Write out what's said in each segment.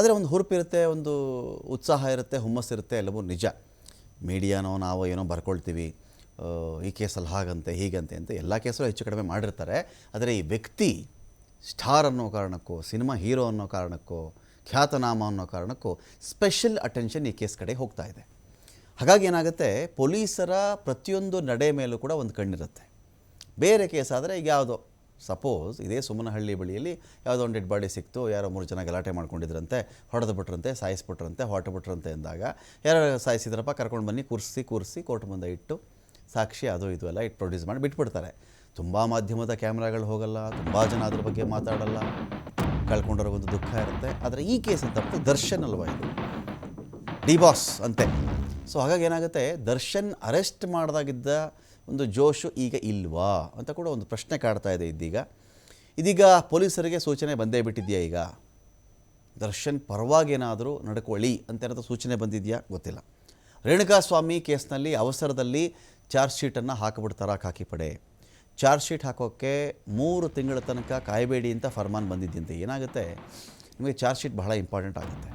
ಆದರೆ ಒಂದು ಹುರುಪಿರುತ್ತೆ, ಒಂದು ಉತ್ಸಾಹ ಇರುತ್ತೆ ಹುಮ್ಮಸ್ಸಿರುತ್ತೆ ಎಲ್ಲವೂ ನಿಜ. ಮೀಡಿಯಾನೋ ನಾವು ಏನೋ ಬರ್ಕೊಳ್ತೀವಿ ಈ ಕೇಸಲ್ಲಿ ಹಾಗಂತೆ, ಹೀಗಂತೆ ಅಂತ ಎಲ್ಲ ಕೇಸಲ್ಲೂ ಹೆಚ್ಚು ಕಡಿಮೆ ಮಾಡಿರ್ತಾರೆ. ಆದರೆ ಈ ವ್ಯಕ್ತಿ ಸ್ಟಾರ್ ಅನ್ನೋ ಕಾರಣಕ್ಕೂ, ಸಿನಿಮಾ ಹೀರೋ ಅನ್ನೋ ಕಾರಣಕ್ಕೂ, ಖ್ಯಾತನಾಮ ಅನ್ನೋ ಕಾರಣಕ್ಕೂ ಸ್ಪೆಷಲ್ ಅಟೆನ್ಷನ್ ಈ ಕೇಸ್ ಕಡೆ ಹೋಗ್ತಾ ಇದೆ. ಹಾಗಾಗಿ ಏನಾಗುತ್ತೆ, ಪೊಲೀಸರ ಪ್ರತಿಯೊಂದು ನಡೆ ಮೇಲೂ ಕೂಡ ಒಂದು ಕಣ್ಣಿರುತ್ತೆ. ಬೇರೆ ಕೇಸ್ ಆದರೆ ಈಗ ಯಾವುದೋ ಸಪೋಸ್ ಇದೇ ಸುಮ್ಮನಹಳ್ಳಿ ಬಳಿಯಲ್ಲಿ ಯಾವುದೋ ಒಂದು ಡೆಡ್ ಬಾಡಿ ಸಿಕ್ತು, ಯಾರೋ ಮೂರು ಜನ ಗಲಾಟೆ ಮಾಡ್ಕೊಂಡಿದ್ರಂತೆ, ಹೊಡೆದು ಬಿಟ್ರಂತೆ, ಸಾಯಿಸ್ಬಿಟ್ರಂತೆ, ಹೊರಟು ಬಿಟ್ರಂತೆ ಅಂದಾಗ ಯಾರು ಸಾಯಿಸಿದ್ರಪ್ಪ ಕರ್ಕೊಂಡು ಬನ್ನಿ, ಕೂರಿಸಿ ಕೂರಿಸಿ, ಕೋರ್ಟ್ ಮುಂದೆ ಇಟ್ಟು ಸಾಕ್ಷಿ ಅದು ಇದು ಎಲ್ಲ ಇಟ್ಟು ಪ್ರೊಡ್ಯೂಸ್ ಮಾಡಿ ಬಿಟ್ಬಿಡ್ತಾರೆ. ತುಂಬ ಮಾಧ್ಯಮದ ಕ್ಯಾಮ್ರಾಗಳು ಹೋಗಲ್ಲ, ತುಂಬ ಜನ ಅದ್ರ ಬಗ್ಗೆ ಮಾತಾಡಲ್ಲ ಕಳ್ಕೊಂಡವ್ರಿಗೊಂದು ದುಃಖ ಇರುತ್ತೆ. ಆದರೆ ಈ ಕೇಸ್ ಅಂತ ದರ್ಶನ್ ಅಲ್ವಾ ಇದು? ಡಿ ಬಾಸ್ ಅಂತೆ. ಸೊ ಹಾಗಾಗಿ ಏನಾಗುತ್ತೆ, ದರ್ಶನ್ ಅರೆಸ್ಟ್ ಮಾಡಿದಾಗಿದ್ದ ಒಂದು ಜೋಶು ಈಗ ಇಲ್ವಾ ಅಂತ ಕೂಡ ಒಂದು ಪ್ರಶ್ನೆ ಕಾಡ್ತಾ ಇದೆ ಇದ್ದೀಗ ಇದೀಗ ಪೊಲೀಸರಿಗೆ ಸೂಚನೆ ಬಂದೇ ಬಿಟ್ಟಿದೆಯಾ ಈಗ? ದರ್ಶನ್ ಪರವಾಗೇನಾದರೂ ನಡ್ಕೊಳ್ಳಿ ಅಂತ ಏನಾದರೂ ಸೂಚನೆ ಬಂದಿದೆಯಾ? ಗೊತ್ತಿಲ್ಲ. ರೇಣುಕಾಸ್ವಾಮಿ ಕೇಸ್ನಲ್ಲಿ ಅವಸರದಲ್ಲಿ ಚಾರ್ಜ್ ಶೀಟನ್ನು ಹಾಕಿಬಿಡ್ತಾರ ಖಾಕಿ ಪಡೆ? ಚಾರ್ಜ್ ಶೀಟ್ ಹಾಕೋಕ್ಕೆ ಮೂರು ತಿಂಗಳ ತನಕ ಕಾಯಬೇಡಿ ಅಂತ ಫರ್ಮಾನ್ ಬಂದಿದ್ದಂತೆ ಏನಾಗುತ್ತೆ? ನಿಮಗೆ ಚಾರ್ಜ್ ಶೀಟ್ ಬಹಳ ಇಂಪಾರ್ಟೆಂಟ್ ಆಗುತ್ತೆ.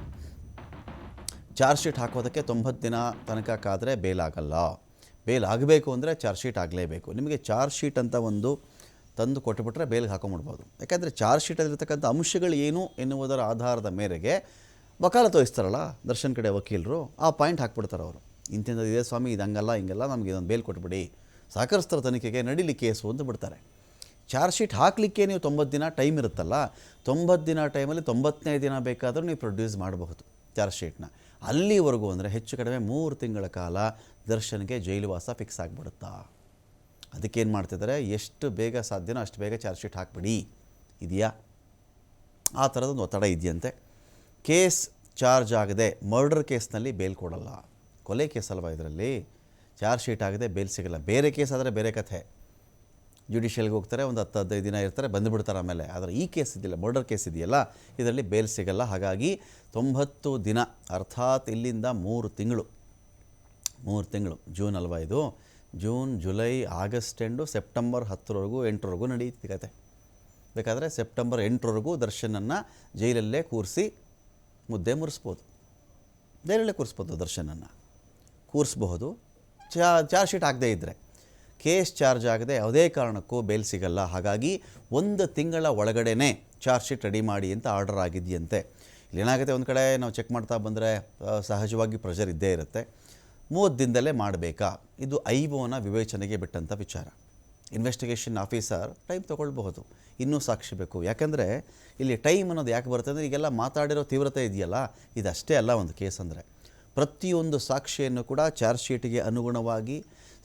ಚಾರ್ಜ್ ಶೀಟ್ ಹಾಕೋದಕ್ಕೆ ತೊಂಬತ್ತು ದಿನ ತನಕ ಕಾದರೆ ಬೇಲಾಗಲ್ಲ. ಬೇಲ್ ಆಗಬೇಕು ಅಂದರೆ ಚಾರ್ಜ್ ಶೀಟ್ ಆಗಲೇಬೇಕು. ನಿಮಗೆ ಚಾರ್ಜ್ ಶೀಟ್ ಅಂತ ಒಂದು ತಂದು ಕೊಟ್ಟುಬಿಟ್ರೆ ಬೇಲ್ಗೆ ಹಾಕೊಂಡ್ಬಿಡ್ಬೋದು ಯಾಕೆಂದರೆ ಚಾರ್ಜ್ ಶೀಟಲ್ಲಿರ್ತಕ್ಕಂಥ ಅಂಶಗಳು ಏನು ಎನ್ನುವುದರ ಆಧಾರದ ಮೇರೆಗೆ ವಕಾಲ ತೋರಿಸ್ತಾರಲ್ಲ, ದರ್ಶನ್ ಕಡೆ ವಕೀಲರು, ಆ ಪಾಯಿಂಟ್ ಹಾಕ್ಬಿಡ್ತಾರೆ ಅವರು. ಇಂಥದ್ದು ಇದೆ ಸ್ವಾಮಿ ಇದು ಹಂಗಲ್ಲ ಹಿಂಗೆಲ್ಲ ನಮಗೆ ಇದೊಂದು ಬೇಲ್ ಕೊಟ್ಬಿಡಿ. ಸಹಕರಿಸ್ತಾರ ತನಿಖೆಗೆ ನಡೀಲಿ ಕೇಸು ಅಂತ ಬಿಡ್ತಾರೆ. ಚಾರ್ಜ್ ಶೀಟ್ ಹಾಕಲಿಕ್ಕೆ ನೀವು ತೊಂಬತ್ತು ದಿನ ಟೈಮ್ ಇರುತ್ತಲ್ಲ, ತೊಂಬತ್ತು ದಿನ ಟೈಮಲ್ಲಿ ತೊಂಬತ್ತನೇ ದಿನ ಬೇಕಾದರೂ ನೀವು ಪ್ರೊಡ್ಯೂಸ್ ಮಾಡಬಹುದು ಚಾರ್ಜ್ ಶೀಟ್ನ. ಅಲ್ಲಿವರೆಗೂ ಅಂದರೆ ಹೆಚ್ಚು ಕಡಿಮೆ ಮೂರು ತಿಂಗಳ ಕಾಲ ದರ್ಶನ್ಗೆ ಜೈಲುವಾಸ ಫಿಕ್ಸ್ ಆಗಿಬಿಡುತ್ತಾ? ಅದಕ್ಕೇನು ಮಾಡ್ತಿದ್ದಾರೆ ಎಷ್ಟು ಬೇಗ ಸಾಧ್ಯನೋ ಅಷ್ಟು ಬೇಗ ಚಾರ್ಜ್ ಶೀಟ್ ಹಾಕ್ಬಿಡಿ. ಇದೆಯಾ? ಆ ಥರದೊಂದು ಒತ್ತಡ ಇದೆಯಂತೆ. ಕೇಸ್ ಚಾರ್ಜ್ ಆಗದೆ ಮರ್ಡರ್ ಕೇಸ್ನಲ್ಲಿ ಬೇಲ್ ಕೊಡಲ್ಲ. ಕೊಲೆ ಕೇಸ್ ಅಲ್ವ ಇದರಲ್ಲಿ? ಚಾರ್ಜ್ ಶೀಟ್ ಆಗದೆ ಬೇಲ್ ಸಿಗಲ್ಲ. ಬೇರೆ ಕೇಸ್ ಆದರೆ ಬೇರೆ ಕಥೆ. ಜುಡಿಷಿಯಲ್ಗೆ ಹೋಗ್ತಾರೆ, ಒಂದು ಹತ್ತು ಹದಿನೈದು ದಿನ ಇರ್ತಾರೆ, ಬಂದುಬಿಡ್ತಾರೆ ಆಮೇಲೆ. ಆದರೆ ಈ ಕೇಸ್ ಇದೆಯಲ್ಲ, ಮರ್ಡರ್ ಕೇಸ್ ಇದೆಯಲ್ಲ, ಇದರಲ್ಲಿ ಬೇಲ್ ಸಿಗಲ್ಲ. ಹಾಗಾಗಿ ತೊಂಬತ್ತು ದಿನ, ಅರ್ಥಾತ್ ಇಲ್ಲಿಂದ ಮೂರು ತಿಂಗಳು ಮೂರು ತಿಂಗಳು, ಜೂನ್ ಅಲ್ವಾ ಇದು? June, July, August end September ಹತ್ತರವರೆಗೂ, ಎಂಟರವರೆಗೂ ನಡೆಯುತ್ತೆ ಕತೆ. ಬೇಕಾದರೆ ಸೆಪ್ಟೆಂಬರ್ ಎಂಟರವರೆಗೂ ದರ್ಶನನ್ನು ಜೈಲಲ್ಲೇ ಕೂರಿಸಿ ಮುದ್ದೆ ಮುರಿಸ್ಬೋದು. ಜೈಲಲ್ಲೇ ಕೂರಿಸ್ಬೋದು ದರ್ಶನನ್ನು. ಕೂರಿಸ್ಬಹುದು. ಚಾ, ಚಾರ್ಜ್ ಶೀಟ್ ಆಗದೇ ಇದ್ದರೆ ಕೇಸ್ ಚಾರ್ಜ್ ಆಗದೆ ಯಾವುದೇ ಕಾರಣಕ್ಕೂ ಬೇಲ್ ಸಿಗಲ್ಲ. ಹಾಗಾಗಿ ಒಂದು ತಿಂಗಳ ಒಳಗಡೆನೇ ಚಾರ್ಜ್ ಶೀಟ್ ರೆಡಿ ಮಾಡಿ ಅಂತ ಆರ್ಡರ್ ಆಗಿದೆಯಂತೆ. ಇಲ್ಲೇನಾಗುತ್ತೆ ಒಂದು ಕಡೆ ನಾವು ಚೆಕ್ ಮಾಡ್ತಾ ಬಂದರೆ ಸಹಜವಾಗಿ ಪ್ರೆಷರ್ ಇದ್ದೇ ಇರುತ್ತೆ. ಮೂವತ್ತು ದಿನದಲ್ಲೇ ಮಾಡಬೇಕಾ? ಇದು ಐವೋನ ವಿವೇಚನೆಗೆ ಬಿಟ್ಟಂಥ ವಿಚಾರ. ಇನ್ವೆಸ್ಟಿಗೇಷನ್ ಆಫೀಸರ್ ಟೈಮ್ ತೊಗೊಳ್ಬಹುದು. ಇನ್ನೂ ಸಾಕ್ಷಿ ಬೇಕು. ಯಾಕಂದರೆ ಇಲ್ಲಿ ಟೈಮ್ ಅನ್ನೋದು ಯಾಕೆ ಬರುತ್ತೆ ಅಂದರೆ ಈಗೆಲ್ಲ ಮಾತಾಡಿರೋ ತೀವ್ರತೆ ಇದೆಯಲ್ಲ? ಇದಷ್ಟೇ ಅಲ್ಲ ಒಂದು ಕೇಸ್ ಅಂದರೆ. ಪ್ರತಿಯೊಂದು ಸಾಕ್ಷಿಯನ್ನು ಕೂಡ ಚಾರ್ಜ್ ಶೀಟಿಗೆ ಅನುಗುಣವಾಗಿ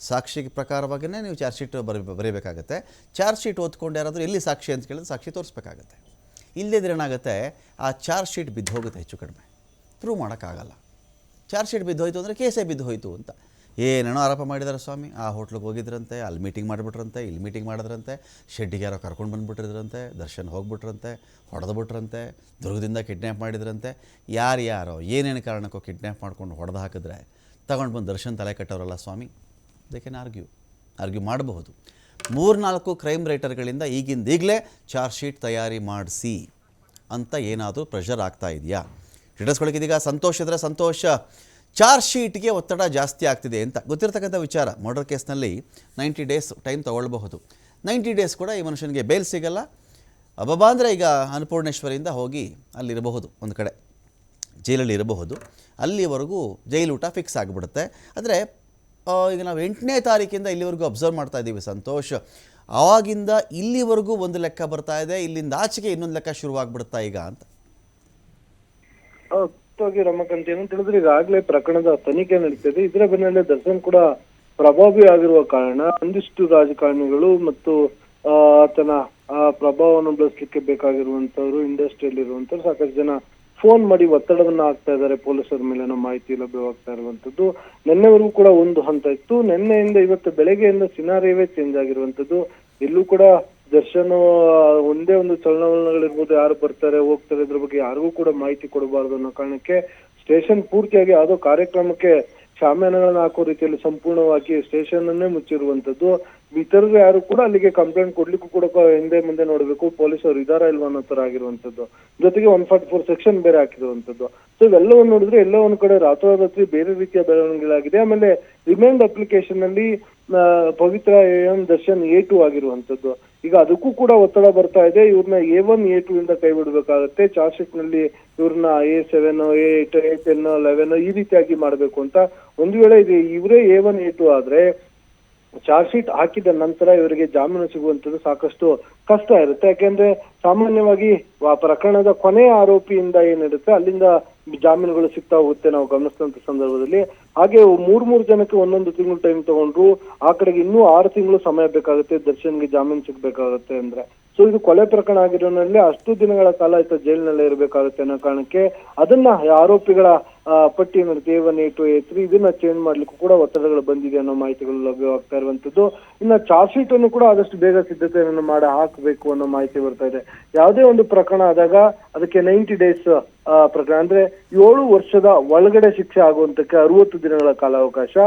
ಸಾಕ್ಷಿಗೆ ಪ್ರಕಾರವಾಗಿಯೇ ನೀವು ಚಾರ್ಜ್ ಶೀಟ್ ಬರ, ಬರೀಬೇಕಾಗತ್ತೆ. ಚಾರ್ಜ್ ಶೀಟ್ ಓದ್ಕೊಂಡು ಯಾರಾದರೂ ಎಲ್ಲಿ ಸಾಕ್ಷಿ ಅಂತ ಕೇಳಿದ್ರೆ ಸಾಕ್ಷಿ ತೋರಿಸ್ಬೇಕಾಗತ್ತೆ. ಇಲ್ಲದಿದ್ರೆ ಏನಾಗುತ್ತೆ? ಆ ಚಾರ್ಜ್ ಶೀಟ್ ಬಿದ್ದು ಹೋಗುತ್ತೆ ಹೆಚ್ಚು ಕಡಿಮೆ. ಪ್ರೂವ್ ಮಾಡೋಕ್ಕಾಗಲ್ಲ. ಚಾರ್ಜ್ ಶೀಟ್ ಬಿದ್ದು ಹೋಯಿತು ಅಂದರೆ ಕೇಸೇ ಬಿದ್ದು ಹೋಯಿತು ಅಂತ. ಏನೇನೋ ಆರೋಪ ಮಾಡಿದಾರೆ ಸ್ವಾಮಿ. ಆ ಹೋಟ್ಲಿಗೆ ಹೋಗಿದ್ರಂತೆ, ಅಲ್ಲಿ ಮೀಟಿಂಗ್ ಮಾಡಿಬಿಟ್ರಂತೆ, ಇಲ್ಲಿ ಮೀಟಿಂಗ್ ಮಾಡಿದ್ರಂತೆ, ಶೆಡ್ಡಿಗೆ ಯಾರೋ ಕರ್ಕೊಂಡು ಬಂದುಬಿಟ್ಟಿದ್ರಂತೆ, ದರ್ಶನ್ ಹೋಗ್ಬಿಟ್ರಂತೆ, ಹೊಡೆದು ಬಿಟ್ರಂತೆ, ದುರ್ಗದಿಂದ ಕಿಡ್ನ್ಯಾಪ್ ಮಾಡಿದ್ರಂತೆ. ಯಾರು ಯಾರೋ, ಏನೇನು ಕಾರಣಕ್ಕೋ ಕಿಡ್ನ್ಯಾಪ್ ಮಾಡ್ಕೊಂಡು ಹೊಡೆದು ಹಾಕಿದ್ರೆ ತಗೊಂಡು ಬಂದು ದರ್ಶನ್ ತಲೆ ಕಟ್ಟೋರಲ್ಲ ಸ್ವಾಮಿ. ದೇ ಕೆನ್ ಆರ್ಗ್ಯೂ ಆರ್ಗ್ಯೂ ಮಾಡಬಹುದು. ಮೂರ್ನಾಲ್ಕು ಕ್ರೈಮ್ ರೈಟರ್ಗಳಿಂದ ಈಗಿಂದ ಈಗಲೇ ಚಾರ್ಜ್ ಶೀಟ್ ತಯಾರಿ ಮಾಡಿಸಿ ಅಂತ ಏನಾದರೂ ಪ್ರೆಷರ್ ಆಗ್ತಾ ಇದೆಯಾ? ಹಿಡಿಸ್ಕೊಳಕ್ಕೆ ಇದೀಗ ಸಂತೋಷ ಅಂದರೆ ಸಂತೋಷ. ಚಾರ್ಜ್ ಶೀಟ್ಗೆ ಒತ್ತಡ ಜಾಸ್ತಿ ಆಗ್ತಿದೆ ಅಂತ ಗೊತ್ತಿರತಕ್ಕಂಥ ವಿಚಾರ. ಮರ್ಡರ್ ಕೇಸ್ನಲ್ಲಿ ನೈಂಟಿ ಡೇಸ್ ಟೈಮ್ ತೊಗೊಳ್ಬಹುದು. ನೈಂಟಿ ಡೇಸ್ ಕೂಡ ಈ ಮನುಷ್ಯನಿಗೆ ಬೇಲ್ ಸಿಗಲ್ಲ. ಅಬ್ಬಬ್ಬ ಅಂದರೆ ಈಗ ಅನ್ನಪೂರ್ಣೇಶ್ವರಿಯಿಂದ ಹೋಗಿ ಅಲ್ಲಿರಬಹುದು ಒಂದು ಕಡೆ. ಜೈಲಲ್ಲಿ ಇರಬಹುದು. ಅಲ್ಲಿವರೆಗೂ ಜೈಲೂಟ ಫಿಕ್ಸ್ ಆಗಿಬಿಡುತ್ತೆ. ಆದರೆ ಈಗ ನಾವು ಎಂಟನೇ ತಾರೀಕಿಂದ ಇಲ್ಲಿವರೆಗೂ ಅಬ್ಸರ್ವ್ ಮಾಡ್ತಾ ಇದ್ದೀವಿ ಸಂತೋಷ್. ಆವಾಗಿಂದ ಇಲ್ಲಿವರೆಗೂ ಒಂದು ಲೆಕ್ಕ ಬರ್ತಾ ಇದೆ. ಇಲ್ಲಿಂದ ಆಚೆಗೆ ಇನ್ನೊಂದು ಲೆಕ್ಕ ಶುರುವಾಗ್ಬಿಡುತ್ತಾ ಈಗ ಅಂತ. ಹೌದಾಗಿ ರಮಕಾಂತ್ ಏನಂತ ಹೇಳಿದ್ರೆ ಈಗಾಗಲೇ ಪ್ರಕರಣದ ತನಿಖೆ ನಡೀತಿದೆ. ಇದರ ಬೆನ್ನಲ್ಲೇ ದರ್ಶನ್ ಕೂಡ ಪ್ರಭಾವಿ ಆಗಿರುವ ಕಾರಣ ಒಂದಿಷ್ಟು ರಾಜಕಾರಣಿಗಳು ಮತ್ತು, ಆ ಪ್ರಭಾವವನ್ನು ಬಳಸಲಿಕ್ಕೆ ಬೇಕಾಗಿರುವಂತವ್ರು ಇಂಡಸ್ಟ್ರಿಯಲ್ಲಿ ಇರುವಂತವ್ರು ಸಾಕಷ್ಟು ಜನ ಫೋನ್ ಮಾಡಿ ಒತ್ತಡವನ್ನ ಹಾಕ್ತಾ ಇದ್ದಾರೆ. ಪೊಲೀಸರ ಮೇಲೆ ಮಾಹಿತಿ ಲಭ್ಯವಾಗ್ತಾ ಇರುವಂತದ್ದು ನಿನ್ನೆವರೆಗೂ ಕೂಡ ಒಂದು ಹಂತ ಇತ್ತು. ನಿನ್ನೆಯಿಂದ ಇವತ್ತು ಬೆಳಗ್ಗೆಯಿಂದ ಸಿನಾರಿಯವೇ ಚೇಂಜ್ ಆಗಿರುವಂತದ್ದು ಎಲ್ಲೂ ಕೂಡ ದರ್ಶನ್ ಒಂದೇ ಒಂದು ಚಲನವಲನಗಳಿರ್ಬೋದು, ಯಾರು ಬರ್ತಾರೆ, ಹೋಗ್ತಾರೆ, ಇದ್ರ ಬಗ್ಗೆ ಯಾರಿಗೂ ಕೂಡ ಮಾಹಿತಿ ಕೊಡಬಾರದು ಅನ್ನೋ ಕಾರಣಕ್ಕೆ ಸ್ಟೇಷನ್ ಪೂರ್ತಿಯಾಗಿ ಯಾವುದೋ ಕಾರ್ಯಕ್ರಮಕ್ಕೆ ಶಾಮಿಯಾನಗಳನ್ನ ಹಾಕೋ ರೀತಿಯಲ್ಲಿ ಸಂಪೂರ್ಣವಾಗಿ ಸ್ಟೇಷನ್ ಅನ್ನೇ ಮುಚ್ಚಿರುವಂತದ್ದು ಇತರರು ಯಾರು ಕೂಡ ಅಲ್ಲಿಗೆ ಕಂಪ್ಲೇಂಟ್ ಕೊಡ್ಲಿಕ್ಕೂ ಕೂಡ ಹಿಂದೆ ಮುಂದೆ ನೋಡಬೇಕು ಪೊಲೀಸ್ ಪೊಲೀಸರು ಇದಾರ ಇಲ್ವಾ ಅನ್ನೋ ತರ ಆಗಿರುವಂತದ್ದು ಜೊತೆಗೆ ಒನ್ ಫಾರ್ಟಿ ಫೋರ್ ಸೆಕ್ಷನ್ ಬೇರೆ ಹಾಕಿರುವಂತದ್ದು ಸೊ ಇವೆಲ್ಲವನ್ನು ನೋಡಿದ್ರೆ ಎಲ್ಲ ಒಂದ್ ಕಡೆ ರಾತ್ರೋರಾತ್ರಿ ಬೇರೆ ರೀತಿಯ ಬೆಳವಣಿಗೆಗಳಾಗಿದೆ. ಆಮೇಲೆ ರಿಮೈಂಡ್ ಅಪ್ಲಿಕೇಶನ್ ಅಲ್ಲಿ ಪವಿತ್ರ ಎಂ ದರ್ಶನ್ ಎ ಟು ಆಗಿರುವಂತದ್ದು ಈಗ ಅದಕ್ಕೂ ಕೂಡ ಒತ್ತಡ ಬರ್ತಾ ಇದೆ. ಇವ್ರನ್ನ ಎ ಒನ್ ಎ ಟು ಇಂದ ಕೈ ಬಿಡಬೇಕಾಗತ್ತೆ. ಚಾರ್ಜ್ ಶೀಟ್ನಲ್ಲಿ ಇವ್ರನ್ನ A seven A eight A ten eleven ಈ ರೀತಿಯಾಗಿ ಮಾಡಬೇಕು ಅಂತ. ಒಂದು ವೇಳೆ ಇದು ಇವರೇ ಎ ಒನ್ ಎ ಟು ಆದ್ರೆ ಚಾರ್ಜ್ ಶೀಟ್ ಹಾಕಿದ ನಂತರ ಇವರಿಗೆ ಜಾಮೀನು ಸಿಗುವಂತದ್ದು ಸಾಕಷ್ಟು ಕಷ್ಟ ಇರುತ್ತೆ. ಯಾಕೆಂದ್ರೆ ಸಾಮಾನ್ಯವಾಗಿ ಪ್ರಕರಣದ ಕೊನೆಯ ಆರೋಪಿಯಿಂದ ಏನಿರುತ್ತೆ, ಅಲ್ಲಿಂದ ಜಾಮೀನುಗಳು ಸಿಗ್ತಾ ಹೋಗುತ್ತೆ ನಾವು ಗಮನಿಸಿದಂತ ಸಂದರ್ಭದಲ್ಲಿ. ಹಾಗೆ ಮೂರ್ ಮೂರು ಜನಕ್ಕೆ ಒಂದೊಂದು ತಿಂಗಳು ಟೈಮ್ ತಗೊಂಡ್ರು, ಆ ಕಡೆಗೆ ಇನ್ನೂ ಆರು ತಿಂಗಳು ಸಮಯ ಬೇಕಾಗುತ್ತೆ, ದರ್ಶನ್ಗೆ ಜಾಮೀನು ಸಿಗ್ಬೇಕಾಗುತ್ತೆ ಅಂದ್ರೆ. ಸೊ ಇದು ಕೊಲೆ ಪ್ರಕರಣ ಆಗಿರೋನಲ್ಲಿ ಅಷ್ಟು ದಿನಗಳ ಕಾಲ ಇತ್ತ ಜೈಲಿನಲ್ಲೇ ಇರಬೇಕಾಗುತ್ತೆ ಅನ್ನೋ ಕಾರಣಕ್ಕೆ ಅದನ್ನ ಆರೋಪಿಗಳ ಪಟ್ಟಿ ಏನಿರುತ್ತೆ ದೇವನ್ ಎ ಟು ತ್ರೀ ಇದನ್ನ ಚೇಂಜ್ ಮಾಡ್ಲಿಕ್ಕೂ ಕೂಡ ಒತ್ತಡಗಳು ಬಂದಿದೆ ಅನ್ನೋ ಮಾಹಿತಿಗಳು ಲಭ್ಯವಾಗ್ತಾ ಇರುವಂತದ್ದು. ಇನ್ನ ಚಾರ್ಜ್ ಶೀಟ್ ಅನ್ನು ಕೂಡ ಆದಷ್ಟು ಬೇಗ ಸಿದ್ಧತೆಯನ್ನು ಮಾಡಿ ಹಾಕಬೇಕು ಅನ್ನೋ ಮಾಹಿತಿ ಬರ್ತಾ ಇದೆ. ಯಾವುದೇ ಒಂದು ಪ್ರಕರಣ ಆದಾಗ ಅದಕ್ಕೆ ನೈಂಟಿ ಡೇಸ್ ಪ್ರಕರಣ. ಅಂದ್ರೆ ಏಳು ವರ್ಷದ ಒಳಗಡೆ ಶಿಕ್ಷೆ ಆಗುವಂತಕ್ಕೆ ಅರವತ್ತು ದಿನಗಳ ಕಾಲಾವಕಾಶ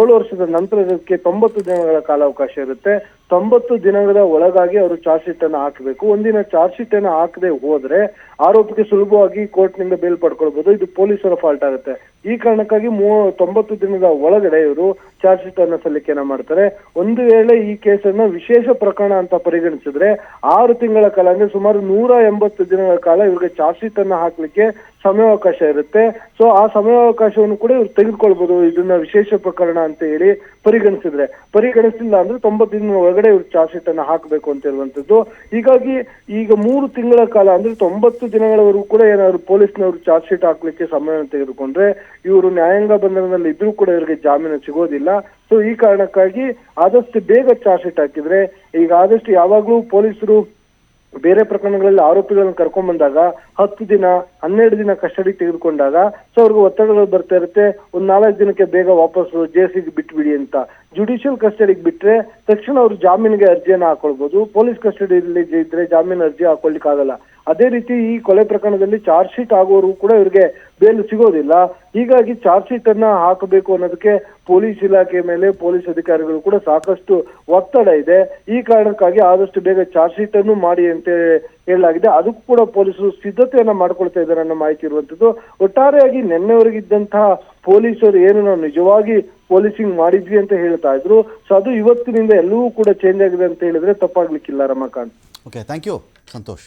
ಏಳು ವರ್ಷದ ನಂತರ ಇದಕ್ಕೆ ತೊಂಬತ್ತು ದಿನಗಳ ಕಾಲಾವಕಾಶ ಇರುತ್ತೆ. ತೊಂಬತ್ತು ದಿನಗಳ ಒಳಗಾಗಿ ಅವರು ಚಾರ್ಜ್ ಶೀಟ್ ಅನ್ನು ಹಾಕಬೇಕು. ಒಂದಿನ ಚಾರ್ಜ್ ಶೀಟ್ ಅನ್ನು ಹಾಕದೆ ಹೋದ್ರೆ ಆರೋಪಿಗೆ ಸುಲಭವಾಗಿ ಕೋರ್ಟ್ನಿಂದ ಬೇಲ್ ಪಡ್ಕೊಳ್ಬಹುದು ಇದು ಪೊಲೀಸರ ಫಾಲ್ಟ್ ಆಗುತ್ತೆ. ಈ ಕಾರಣಕ್ಕಾಗಿ ಮೂ ತೊಂಬತ್ತು ದಿನದ ಒಳಗಡೆ ಇವರು ಚಾರ್ಜ್ ಶೀಟ್ ಅನ್ನು ಸಲ್ಲಿಕೆಯನ್ನ ಮಾಡ್ತಾರೆ. ಒಂದು ವೇಳೆ ಈ ಕೇಸನ್ನ ವಿಶೇಷ ಪ್ರಕರಣ ಅಂತ ಪರಿಗಣಿಸಿದ್ರೆ ಆರು ತಿಂಗಳ ಕಾಲ, ಅಂದ್ರೆ ಸುಮಾರು ನೂರ ಎಂಬತ್ತು ದಿನಗಳ ಕಾಲ ಇವ್ರಿಗೆ ಚಾರ್ಜ್ ಶೀಟ್ ಅನ್ನ ಹಾಕ್ಲಿಕ್ಕೆ ಸಮಯಾವಕಾಶ ಇರುತ್ತೆ. ಸೊ ಆ ಸಮಯಾವಕಾಶವನ್ನು ಕೂಡ ಇವ್ರು ತೆಗೆದುಕೊಳ್ಬಹುದು ಇದನ್ನ ವಿಶೇಷ ಪ್ರಕರಣ ಅಂತ ಹೇಳಿ ಪರಿಗಣಿಸಿದ್ರೆ. ಪರಿಗಣಿಸಿಲ್ಲ ಅಂದ್ರೆ ತೊಂಬತ್ತು ದಿನ ಒಳಗಡೆ ಇವ್ರು ಚಾರ್ಜ್ ಶೀಟ್ ಅನ್ನ ಹಾಕಬೇಕು ಅಂತ ಇರುವಂತದ್ದು ಹೀಗಾಗಿ ಈಗ ಮೂರು ತಿಂಗಳ ಕಾಲ ಅಂದ್ರೆ ತೊಂಬತ್ತು ದಿನಗಳವರೆಗೂ ಕೂಡ ಏನಾದ್ರು ಪೊಲೀಸ್ನವರು ಚಾರ್ಜ್ ಶೀಟ್ ಹಾಕ್ಲಿಕ್ಕೆ ಸಮಯವನ್ನು ತೆಗೆದುಕೊಂಡ್ರೆ ಇವರು ನ್ಯಾಯಾಂಗ ಬಂಧನದಲ್ಲಿ ಇದ್ರೂ ಕೂಡ ಇವರಿಗೆ ಜಾಮೀನು ಸಿಗೋದಿಲ್ಲ. ಸೊ ಈ ಕಾರಣಕ್ಕಾಗಿ ಆದಷ್ಟು ಬೇಗ ಚಾರ್ಜ್ ಶೀಟ್ ಹಾಕಿದ್ರೆ ಈಗ ಆದಷ್ಟು ಯಾವಾಗ್ಲೂ ಪೊಲೀಸರು ಬೇರೆ ಪ್ರಕರಣಗಳಲ್ಲಿ ಆರೋಪಿಗಳನ್ನು ಕರ್ಕೊಂಡ್ ಬಂದಾಗ ಹತ್ತು ದಿನ, ಹನ್ನೆರಡು ದಿನ ಕಸ್ಟಡಿ ತೆಗೆದುಕೊಂಡಾಗ ಸೊ ಅವ್ರಿಗೆ ಒತ್ತಡಗಳು ಬರ್ತಾ ಇರುತ್ತೆ. ಒಂದ್ ನಾಲ್ಕು ದಿನಕ್ಕೆ ಬೇಗ ವಾಪಸ್ ಜೇಸಿಗೆ ಬಿಟ್ಬಿಡಿ ಅಂತ. ಜುಡಿಷಿಯಲ್ ಕಸ್ಟಡಿಗೆ ಬಿಟ್ರೆ ತಕ್ಷಣ ಅವ್ರು ಜಾಮೀನಿಗೆ ಅರ್ಜಿಯನ್ನು ಹಾಕೊಳ್ಬಹುದು ಪೊಲೀಸ್ ಕಸ್ಟಡಿಯಲ್ಲಿ ಇದ್ರೆ ಜಾಮೀನು ಅರ್ಜಿ ಹಾಕೊಳ್ಲಿಕ್ಕೆ ಆಗಲ್ಲ ಅದೇ ರೀತಿ ಈ ಕೊಲೆ ಪ್ರಕರಣದಲ್ಲಿ ಚಾರ್ಜ್ ಶೀಟ್ ಆಗುವವರು ಕೂಡ ಇವರಿಗೆ ಬೇಲ್ ಸಿಗೋದಿಲ್ಲ. ಹೀಗಾಗಿ ಚಾರ್ಜ್ ಶೀಟ್ ಅನ್ನ ಹಾಕಬೇಕು ಅನ್ನೋದಕ್ಕೆ ಪೊಲೀಸ್ ಇಲಾಖೆ ಮೇಲೆ ಪೊಲೀಸ್ ಅಧಿಕಾರಿಗಳು ಕೂಡ ಸಾಕಷ್ಟು ಒತ್ತಡ ಇದೆ. ಈ ಕಾರಣಕ್ಕಾಗಿ ಆದಷ್ಟು ಬೇಗ ಚಾರ್ಜ್ ಶೀಟ್ ಅನ್ನು ಮಾಡಿ ಅಂತ ಹೇಳಲಾಗಿದೆ. ಅದಕ್ಕೂ ಕೂಡ ಪೊಲೀಸರು ಸಿದ್ಧತೆಯನ್ನ ಮಾಡ್ಕೊಳ್ತಾ ಇದ್ದಾರೆ ಅನ್ನೋ ಮಾಹಿತಿ ಇರುವಂತದ್ದು. ಒಟ್ಟಾರೆಯಾಗಿ ನಿನ್ನೆವರೆಗಿದ್ದಂತಹ ಪೊಲೀಸರು ಏನು ನಾವು ನಿಜವಾಗಿ ಪೊಲೀಸಿಂಗ್ ಮಾಡಿದ್ವಿ ಅಂತ ಹೇಳ್ತಾ ಇದ್ರು. ಸೊ ಅದು ಇವತ್ತಿನಿಂದ ಎಲ್ಲವೂ ಕೂಡ ಚೇಂಜ್ ಆಗಿದೆ ಅಂತ ಹೇಳಿದ್ರೆ ತಪ್ಪಾಗ್ಲಿಕ್ಕಿಲ್ಲ Ramakant. Okay thank you Santosh.